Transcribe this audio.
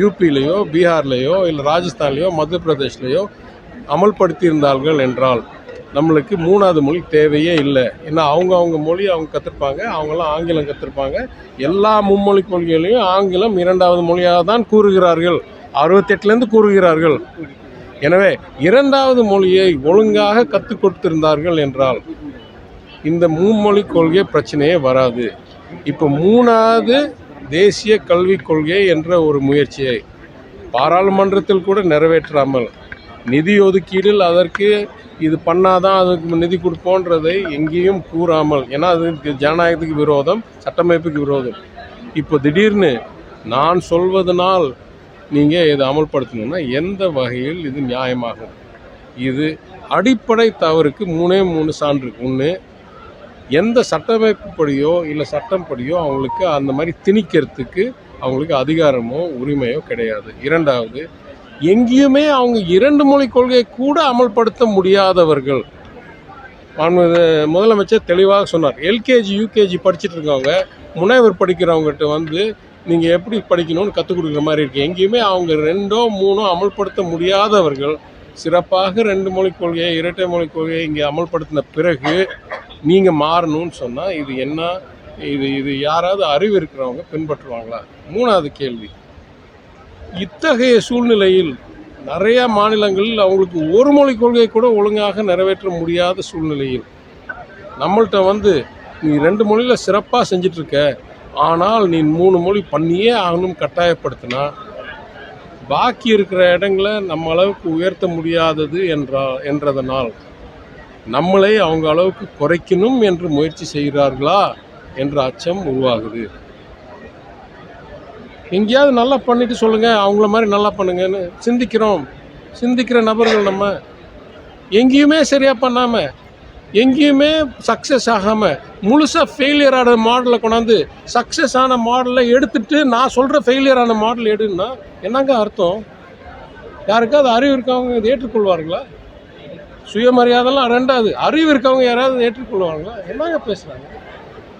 யூபிலேயோ பீகார்லேயோ இல்லை ராஜஸ்தான்லேயோ மத்திய பிரதேஷ்லேயோ அமல்படுத்தியிருந்தார்கள் என்றால் நம்மளுக்கு மூணாவது மொழி தேவையே இல்லை. ஏன்னா அவங்க அவங்க மொழி அவங்க கற்றுருப்பாங்க அவங்களாம் ஆங்கிலம் கற்றுருப்பாங்க எல்லா மும்மொழி கொள்கைகளையும் ஆங்கிலம் இரண்டாவது மொழியாக தான் கூறுகிறார்கள். அறுபத்தெட்டுலேருந்து கூறுகிறார்கள். எனவே இரண்டாவது மொழியை ஒழுங்காக கற்றுக் கொடுத்திருந்தார்கள் என்றால் இந்த மும்மொழி கொள்கை பிரச்சனையே வராது. இப்போ மூணாவது தேசிய கல்விக் கொள்கை என்ற ஒரு முயற்சியை பாராளுமன்றத்தில் கூட நிறைவேற்றாமல் நிதி ஒதுக்கீடில் அதற்கு இது பண்ணாதான் அதுக்கு நிதி கொடுப்போன்றதை எங்கேயும் கூறாமல் ஏன்னா அது ஜனநாயகத்துக்கு விரோதம் சட்டமைப்புக்கு விரோதம். இப்போ திடீர்னு நான் சொல்வதனால் நீங்கள் இதை அமல்படுத்தணும்னா எந்த வகையில் இது நியாயமாகும்? இது அடிப்படை தவறுக்கு மூணே மூணு சான்று. ஒன்று எந்த சட்டமைப்புப்படியோ இல்லை சட்டம் படியோ அவங்களுக்கு அந்த மாதிரி திணிக்கிறதுக்கு அவங்களுக்கு அதிகாரமோ உரிமையோ கிடையாது. இரண்டாவது எங்கேயுமே அவங்க இரண்டு மொழி கொள்கையை கூட அமல்படுத்த முடியாதவர்கள். முதலமைச்சர் தெளிவாக சொன்னார். எல்கேஜி யூகேஜி படிச்சுட்டு இருக்கவங்க முனைவர் படிக்கிறவங்ககிட்ட வந்து நீங்கள் எப்படி படிக்கணும்னு கற்றுக் கொடுக்குற மாதிரி இருக்குது எங்கேயுமே அவங்க ரெண்டோ மூணோ அமல்படுத்த முடியாதவர்கள் சிறப்பாக ரெண்டு மொழி கொள்கையை இரட்டை மொழி கொள்கையை இங்கே அமல்படுத்தின பிறகு நீங்கள் மாறணும்னு சொன்னால் இது என்ன இது இது யாராவது அறிவு இருக்கிறவங்க பின்பற்றுவாங்களா? மூணாவது கேள்வி. இத்தகைய சூழ்நிலையில் நிறைய மாநிலங்களில் அவங்களுக்கு ஒரு மொழி கொள்கை கூட ஒழுங்காக நிறைவேற்ற முடியாத சூழ்நிலையில் நம்மள்கிட்ட வந்து நீ ரெண்டு மொழியில் சிறப்பாக செஞ்சிட்ருக்க ஆனால் நீ மூணு மொழி பண்ணியே ஆகணும் கட்டாயப்படுத்தினா பாக்கி இருக்கிற இடங்களை நம்ம அளவுக்கு உயர்த்த முடியாதது என்றா என்றதனால் நம்மளை அவங்க அளவுக்கு குறைக்கணும் என்று முயற்சி செய்கிறார்களா என்ற அச்சம் உருவாகுது. எங்கேயாவது நல்லா பண்ணிட்டு சொல்லுங்கள் அவங்கள மாதிரி நல்லா பண்ணுங்கன்னு சிந்திக்கிறோம். சிந்திக்கிற நபர்கள் நம்ம. எங்கேயுமே சரியாக பண்ணாமல் எங்கேயுமே சக்ஸஸ் ஆகாமல் முழுசாக ஃபெயிலியர் ஆன மாடலை கொண்டாந்து சக்ஸஸ் ஆன மாடலை எடுத்துட்டு நான் சொல்கிற ஃபெயிலியர் ஆன மாடல் எடுன்னா என்னங்க அர்த்தம்? யாருக்காவது அறிவு இருக்கவங்க இதை ஏற்றுக்கொள்வார்களா? சுயமரியாதைலாம் ரெண்டாவது அறிவு இருக்கவங்க யாராவது ஏற்றுக்கொள்வாங்களா? என்னங்க பேசுறாங்க?